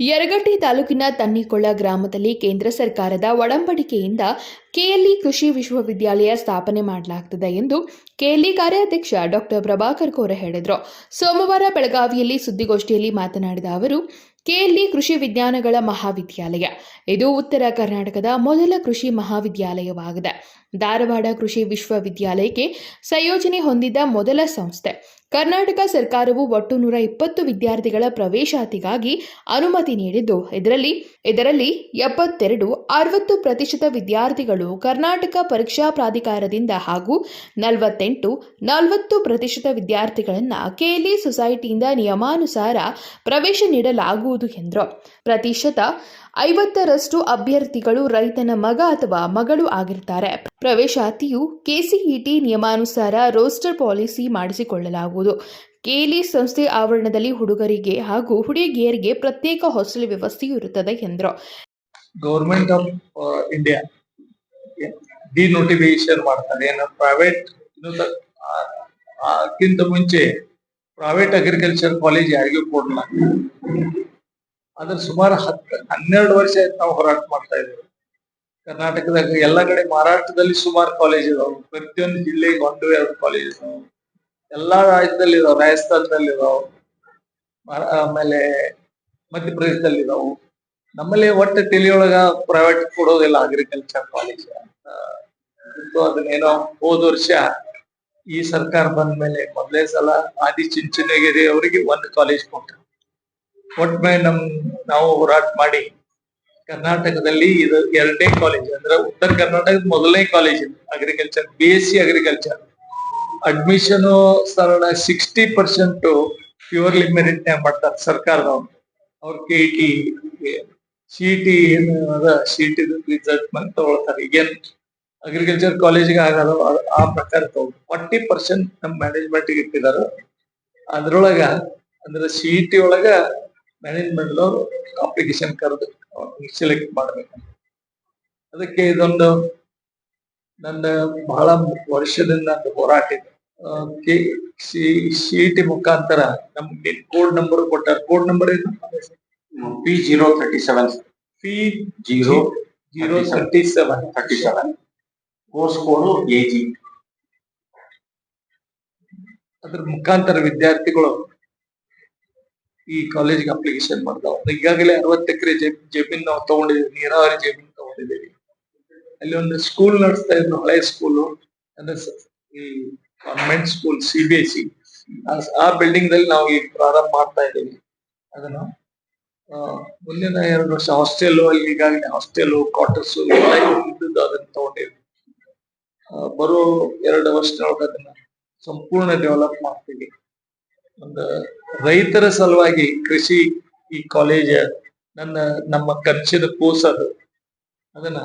ಯರಗಟ್ಟಿ ತಾಲೂಕಿನ ತನ್ನಿಕೊಳ್ಳ ಗ್ರಾಮದಲ್ಲಿ ಕೇಂದ್ರ ಸರ್ಕಾರದ ಒಡಂಬಡಿಕೆಯಿಂದ ಕೆಎಲ್ಇ ಕೃಷಿ ವಿಶ್ವವಿದ್ಯಾಲಯ ಸ್ಥಾಪನೆ ಮಾಡಲಾಗ್ತದೆ ಎಂದು ಕೆಎಲ್ಇ ಕಾರ್ಯಾಧ್ಯಕ್ಷ ಡಾಕ್ಟರ್ ಪ್ರಭಾಕರ್ ಕೋರೆ ಹೇಳಿದರು. ಸೋಮವಾರ ಬೆಳಗಾವಿಯಲ್ಲಿ ಸುದ್ದಿಗೋಷ್ಠಿಯಲ್ಲಿ ಮಾತನಾಡಿದ ಅವರು, ಕೆಎಲ್ಇ ಕೃಷಿ ವಿಜ್ಞಾನಗಳ ಮಹಾವಿದ್ಯಾಲಯ. ಇದು ಉತ್ತರ ಕರ್ನಾಟಕದ ಮೊದಲ ಕೃಷಿ ಮಹಾವಿದ್ಯಾಲಯವಾಗಿದೆ. ಧಾರವಾಡ ಕೃಷಿ ವಿಶ್ವವಿದ್ಯಾಲಯಕ್ಕೆ ಸಂಯೋಜನೆ ಹೊಂದಿದ ಮೊದಲ ಸಂಸ್ಥೆ. ಕರ್ನಾಟಕ ಸರ್ಕಾರವು ಒಟ್ಟು ನೂರ ಇಪ್ಪತ್ತು ವಿದ್ಯಾರ್ಥಿಗಳ ಪ್ರವೇಶಾತಿಗಾಗಿ ಅನುಮತಿ ನೀಡಿದ್ದು, ಇದರಲ್ಲಿ ಇದರಲ್ಲಿ ಎಪ್ಪತ್ತೆರಡು ಅರವತ್ತು ಪ್ರತಿಶತ ವಿದ್ಯಾರ್ಥಿಗಳು ಕರ್ನಾಟಕ ಪರೀಕ್ಷಾ ಪ್ರಾಧಿಕಾರದಿಂದ ಹಾಗೂ ನಲವತ್ತೆಂಟು ನಲವತ್ತು ಪ್ರತಿಶತ ವಿದ್ಯಾರ್ಥಿಗಳನ್ನು ಕೆಎಲ್ಇ ಸೊಸೈಟಿಯಿಂದ ನಿಯಮಾನುಸಾರ ಪ್ರವೇಶ ನೀಡಲಾಗುವುದು ಎಂದರು. ಪ್ರತಿಶತ ಐವತ್ತರಷ್ಟು ಅಭ್ಯರ್ಥಿಗಳು ರೈತನ ಮಗ ಅಥವಾ ಮಗಳು ಆಗಿರ್ತಾರೆ ಪ್ರವೇಶಾತಿಯು ಕೆಸಿಇಟಿ ನಿಯಮಾನುಸಾರ ರೋಸ್ಟರ್ ಪಾಲಿಸಿ ಮಾಡಿಸಿಕೊಳ್ಳಲಾಗುವುದು. ಕೇಲಿ ಸಂಸ್ಥೆ ಆವರಣದಲ್ಲಿ ಹುಡುಗರಿಗೆ ಹಾಗೂ ಹುಡುಗಿಯರಿಗೆ ಪ್ರತ್ಯೇಕ ಹಾಸ್ಟೆಲ್ ವ್ಯವಸ್ಥೆಯೂ ಇರುತ್ತದೆ ಎಂದರು. ಗೌರ್ಮೆಂಟ್ ಆಫ್ ಇಂಡಿಯಾ ಡಿನೋಟಿಫಿಕೇಶನ್ ಮಾಡ್ತಾರೆ ಪ್ರೈವೇಟ್ ಅದಕ್ಕಿಂತ ಮುಂಚೆ ಪ್ರೈವೇಟ್ ಅಗ್ರಿಕಲ್ಚರ್ ಕಾಲೇಜ್ ಯಾರಿಗೂ ಕೊಡಲ್ಲ ಅದ್ರ ಸುಮಾರು ಹತ್ತು ಹನ್ನೆರಡು ವರ್ಷ ನಾವು ಹೋರಾಟ ಮಾಡ್ತಾ ಇದ್ದೀವಿ. ಕರ್ನಾಟಕದಾಗ ಎಲ್ಲ ಕಡೆ ಮಹಾರಾಷ್ಟ್ರದಲ್ಲಿ ಸುಮಾರು ಕಾಲೇಜ್ ಇದಾವೆ. ಪ್ರತಿಯೊಂದು ಜಿಲ್ಲೆಗೆ ಒಂದು, ಎರಡು ಕಾಲೇಜ್ ಇದಾವೆ. ಎಲ್ಲಾ ರಾಜ್ಯದಲ್ಲಿ ಇದಾವೆ ರಾಜಸ್ಥಾನದಲ್ಲಿ ಇದಾವೆ ಮಹಾ- ಆಮೇಲೆ ಮಧ್ಯಪ್ರದೇಶದಲ್ಲಿ ಇದಾವೆ ನಮ್ಮಲ್ಲಿ ಒಟ್ಟು ತಿಳಿಯೊಳಗ ಪ್ರೈವೇಟ್ ಕೊಡೋದಿಲ್ಲ ಅಗ್ರಿಕಲ್ಚರ್ ಕಾಲೇಜ್ ಅದನ್ನೇನೋ ಹೋದ ವರ್ಷ ಈ ಸರ್ಕಾರ ಬಂದ ಮೇಲೆ ಮೊದಲೇ ಸಲ ಆದಿ ಚಿಂಚನಗಿರಿ ಅವರಿಗೆ ಒಂದು ಕಾಲೇಜ್ ಕೊಟ್ಟರು ಒಟ್ಮೇಲೆ ನಮ್, ನಾವು ಹೋರಾಟ ಮಾಡಿ ಕರ್ನಾಟಕದಲ್ಲಿ ಇದು ಎರಡನೇ ಕಾಲೇಜ್ ಅಂದ್ರೆ ಉತ್ತರ ಕರ್ನಾಟಕದ ಮೊದಲನೇ college agriculture B S C agriculture admission ಸರಳ ಸಿಕ್ಸ್ಟಿ ಪರ್ಸೆಂಟ್ ಪ್ಯೂರ್ಲಿ ಮೆರಿಟ್ ಮಾಡ್ತಾರೆ ಸರ್ಕಾರದವ್ರು. ಅವ್ರ ಕೆ ಟಿ ಸಿ ಟಿ ಏನು ಅದ ಸಿ ಟಿ ರಿಸಲ್ಟ್ ಮೇಲೆ ತಗೊಳ್ತಾರೆ. ಈಗೇನ್ ಅಗ್ರಿಕಲ್ಚರ್ ಕಾಲೇಜಿಗೆ ಆಗಲ್ಲ, ಆ- ಪ್ರಕಾರ ತಗೊಂಡು ಫಾರ್ಟಿ ಪರ್ಸೆಂಟ್ ನಮ್ಮ ಮ್ಯಾನೇಜ್ಮೆಂಟ್ ಇಟ್ಟಿದಾರ. ಅದ್ರೊಳಗ, ಅಂದ್ರೆ ಸಿ ಟಿ ಒಳಗ ಮ್ಯಾನೇಜ್ಮೆಂಟ್ ಅವರು ಅಪ್ಲಿಕೇಶನ್ ಕರೆದು ಸೆಲೆಕ್ಟ್ ಮಾಡ್ಬೇಕು. ಅದಕ್ಕೆ ಇದೊಂದು ನನ್ನ ಬಹಳ ವರ್ಷದಿಂದ ಹೋರಾಟ ಇದೆ. ಸಿ ಟಿ ಮುಖಾಂತರ ನಮ್ಗೆ ಕೋಡ್ ನಂಬರ್ ಕೊಟ್ಟಾರ. ಕೋಡ್ ನಂಬರ್ ಏನು? P zero thirty seven P zero zero thirty seven thirty seven course code A G ಅದ್ರ ಮುಖಾಂತರ ವಿದ್ಯಾರ್ಥಿಗಳು ಈ ಕಾಲೇಜ್ಗೆ ಅಪ್ಲಿಕೇಶನ್ ಮಾಡ್ತಾವ. ಈಗಾಗಲೇ ಅರವತ್ತು ಎಕರೆ ಜಮೀನ್ ನಾವು ತಗೊಂಡಿದ್ದೀವಿ. ನೀರಾವರಿ ಜಮೀನ್ ತಗೊಂಡಿದ್ದೀವಿ. ಅಲ್ಲಿ ಒಂದು ಸ್ಕೂಲ್ ನಡೆಸ್ತಾ ಇದ್ರು ಹಳೆ ಸ್ಕೂಲು ಅಂದ್ರೆ ಈ convent school C B S C ಆ ಬಿಲ್ಡಿಂಗ್ ದಲ್ಲಿ ನಾವು ಈಗ ಪ್ರಾರಂಭ ಮಾಡ್ತಾ ಇದ್ದೀವಿ. ಅದನ್ನ ಮುಂದಿನ ಎರಡು ವರ್ಷ ಹಾಸ್ಟೆಲ್ ಅಲ್ಲಿ ಈಗಾಗಲೇ ಹಾಸ್ಟೆಲ್ ಕ್ವಾರ್ಟರ್ಸ್ ಇದ್ದದ್ದು ಅದನ್ನ ತಗೊಂಡಿದ್ವಿ ಬರೋ ಎರಡು ವರ್ಷದೊಳಗೆ ಅದನ್ನ ಸಂಪೂರ್ಣ ಡೆವಲಪ್ ಮಾಡ್ತೀವಿ. ಒಂದು ರೈತರ ಸಲುವಾಗಿ ಕೃಷಿ ಈ ಕಾಲೇಜ್ ನನ್ನ, ನಮ್ಮ ಕನಸಿನ ಕೂಸದು ಅದನ್ನ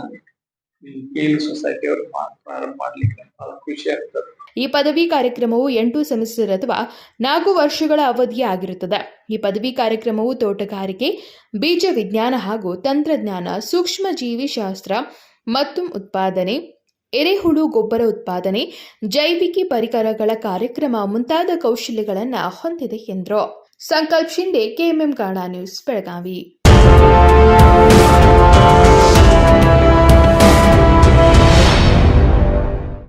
ಈ ಕೇಲ್ ಸೊಸೈಟಿ ಅವರು ಪ್ರಾರಂಭ ಮಾಡ್ಲಿಕ್ಕೆ ಬಹಳ ಖುಷಿ ಆಗ್ತದೆ. ಈ ಪದವಿ ಕಾರ್ಯಕ್ರಮವು ಎಂಟು ಸೆಮಿಸ್ಟರ್ ಅಥವಾ ನಾಲ್ಕು ವರ್ಷಗಳ ಅವಧಿಯಾಗಿರುತ್ತದೆ ಈ ಪದವಿ ಕಾರ್ಯಕ್ರಮವು ತೋಟಗಾರಿಕೆ, ಬೀಜ ವಿಜ್ಞಾನ ಹಾಗೂ ತಂತ್ರಜ್ಞಾನ ಸೂಕ್ಷ್ಮ ಜೀವಿಶಾಸ್ತ್ರ ಮತ್ತು ಉತ್ಪಾದನೆ, ಎರೆಹುಳು ಗೊಬ್ಬರ ಉತ್ಪಾದನೆ, ಜೈವಿಕ ಪರಿಕರಗಳ ಕಾರ್ಯಕ್ರಮ ಮುಂತಾದ ಕೌಶಲ್ಯಗಳನ್ನು ಹೊಂದಿದೆ ಎಂದರು. Sankalp Shinde KMM Kannada news, Belagavi.